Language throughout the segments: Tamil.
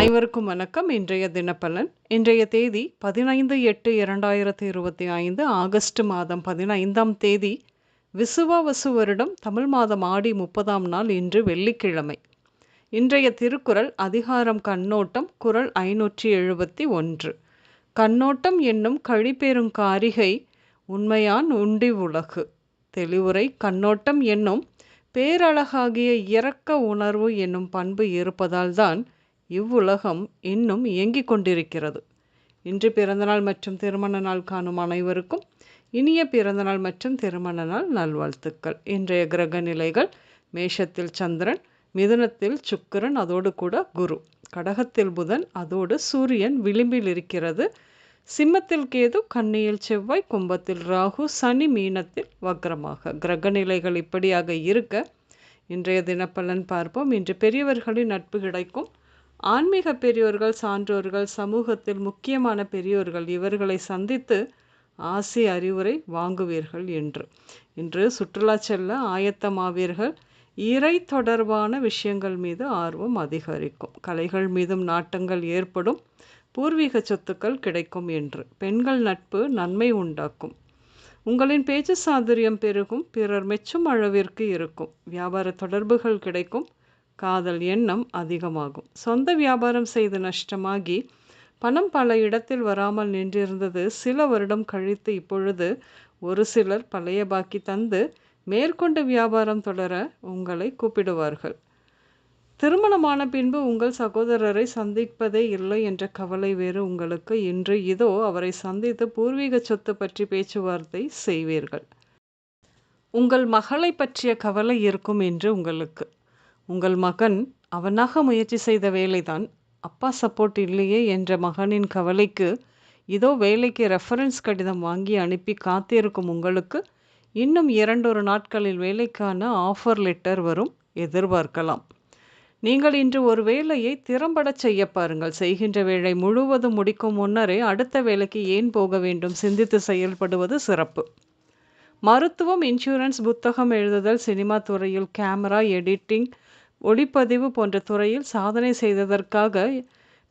அனைவருக்கும் வணக்கம். இன்றைய தினப்பலன். இன்றைய தேதி பதினைந்து எட்டு இரண்டாயிரத்தி இருபத்தி ஐந்து ஆகஸ்ட் மாதம் பதினைந்தாம் தேதி விசுவாவசு வருடம் தமிழ் மாதம் ஆடி முப்பதாம் நாள் இன்று வெள்ளிக்கிழமை. இன்றைய திருக்குறள் அதிகாரம் கண்ணோட்டம் குறள் ஐநூற்றி எழுபத்தி ஒன்று. கண்ணோட்டம் என்னும் கழிப்பெறும் காரிகை உண்மையான் உண்டி உலகு. தெளிவுரை கண்ணோட்டம் என்னும் பேரழகாகிய இரக்க உணர்வு என்னும் பண்பு இருப்பதால்தான் இவ்வுலகம் இன்னும் இயங்கிக் கொண்டிருக்கிறது. இன்று பிறந்தநாள் மற்றும் திருமண நாள் காணும் அனைவருக்கும் இனிய பிறந்தநாள் மற்றும் திருமண நாள் நல்வாழ்த்துக்கள். இன்றைய கிரக நிலைகள் மேஷத்தில் சந்திரன் மிதுனத்தில் சுக்கிரன் அதோடு கூட குரு. கடகத்தில் புதன் அதோடு சூரியன் விளிம்பில் இருக்கிறது. சிம்மத்தில் கேது கன்னியில் செவ்வாய் கும்பத்தில் ராகு சனி மீனத்தில் வக்ரமாக. கிரக நிலைகள் இப்படியாக இருக்க இன்றைய தினப்பலன் பார்ப்போம். இன்று பெரியவர்களின் நட்பு கிடைக்கும். ஆன்மீக பெரியோர்கள் சான்றோர்கள் சமூகத்தில் முக்கியமான பெரியோர்கள் இவர்களை சந்தித்து ஆசி அறிவுரை வாங்குவீர்கள் என்று. இன்று சுற்றுலா செல்ல ஆயத்தமாவீர்கள். இறை தொடர்பான விஷயங்கள் மீது ஆர்வம் அதிகரிக்கும். கலைகள் மீதும் நாட்டங்கள் ஏற்படும். பூர்வீக சொத்துக்கள் கிடைக்கும் என்று. பெண்கள் நட்பு நன்மை உண்டாக்கும். உங்களின் பேச்சு சாதுரியம் பெருகும். பிறர் மெச்சும் அளவிற்கு இருக்கும். வியாபார தொடர்புகள் கிடைக்கும். காதல் எண்ணம் அதிகமாகும். சொந்த வியாபாரம் செய்து நஷ்டமாகி பணம் பல இடத்தில் வராமல் நின்றிருந்தது. சில வருடம் கழித்து இப்பொழுது ஒரு சிலர் பழைய பாக்கி தந்து மேற்கொண்டு வியாபாரம் தொடர உங்களை கூப்பிடுவார்கள். திருமணமான பின்பு உங்கள் சகோதரரை சந்திப்பதே இல்லை என்ற கவலை வேறு உங்களுக்கு. இன்று இதோ அவரை சந்தித்து பூர்வீக சொத்து பற்றி பேச்சுவார்த்தை செய்வீர்கள். உங்கள் மகளை பற்றிய கவலை இருக்கும் என்று உங்களுக்கு. உங்கள் மகன் அவனாக முயற்சி செய்த வேலைதான் அப்பா சப்போர்ட் இல்லையே என்ற மகனின் கவலைக்கு இதோ வேலைக்கு ரெஃபரன்ஸ் கடிதம் வாங்கி அனுப்பி காத்திருக்கும் உங்களுக்கு இன்னும் இரண்டொரு நாட்களில் வேலைக்கான ஆஃபர் லெட்டர் வரும் எதிர்பார்க்கலாம். நீங்கள் இன்று ஒரு வேலையை திறம்பட செய்ய பாருங்கள். செய்கின்ற வேலை முழுவதும் முடிக்கும் முன்னரே அடுத்த வேலைக்கு ஏன் போக வேண்டும்? சிந்தித்து செயல்படுவது சிறப்பு. மருத்துவம் இன்சூரன்ஸ் புத்தகம் எழுதுதல் சினிமா துறையில் கேமரா எடிட்டிங் ஒளிப்பதிவு போன்ற துறையில் சாதனை செய்ததற்காக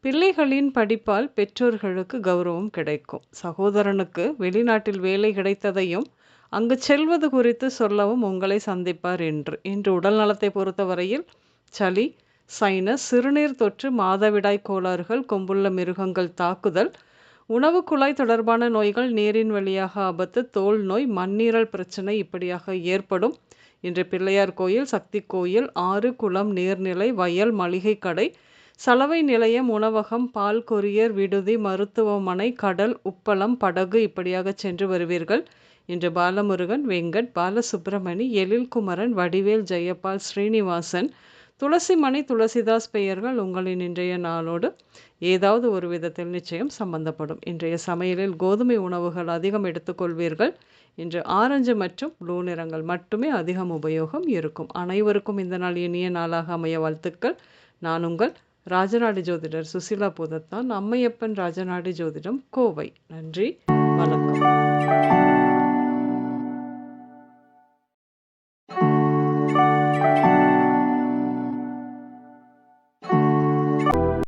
பிள்ளைகளின் படிப்பால் பெற்றோர்களுக்கு கௌரவம் கிடைக்கும். சகோதரனுக்கு வெளிநாட்டில் வேலை கிடைத்ததையும் அங்கு செல்வது குறித்து சொல்லவும் உங்களை சந்திப்பார் என்று. இன்று உடல் நலத்தை பொறுத்தவரையில் சளி சைனஸ் சிறுநீர் தொற்று மாதவிடாய் கோளாறுகள் கொம்புள்ள மிருகங்கள் தாக்குதல் உணவு குழாய் தொடர்பான நோய்கள் நீரின் வழியாக ஆபத்து தோல் நோய் மண்ணீரல் பிரச்சனை இப்படியாக ஏற்படும். இன்று பிள்ளையார் கோயில் சக்தி கோயில் ஆறு குளம் நீர்நிலை வயல் மளிகை கடை சலவை நிலையம் உணவகம் பால் கொரியர் விடுதி மருத்துவமனை கடல் உப்பளம் படகு இப்படியாக சென்று வருவீர்கள். இன்று பாலமுருகன் வெங்கட் பாலசுப்பிரமணி எழில்குமரன் வடிவேல் ஜெயபால் ஸ்ரீனிவாசன் துளசிமணி துளசிதாஸ் பெயர்கள் உங்களின் இன்றைய நாளோடு ஏதாவது ஒரு விதத்தில் நிச்சயம் சம்பந்தப்படும். இன்றைய சமையலில் கோதுமை உணவுகள் அதிகம் எடுத்துக்கொள்வீர்கள். இன்று ஆரஞ்சு மற்றும் ப்ளூ நிறங்கள் மட்டுமே அதிகம் உபயோகம் இருக்கும். அனைவருக்கும் இந்த நாள் இனிய நாளாக அமைய வாழ்த்துக்கள். நான் உங்கள் ராஜநாடி ஜோதிடர் சுசிலா பூதத்தான். அம்மையப்பன் ராஜநாடி ஜோதிடம் கோவை. நன்றி. வணக்கம்.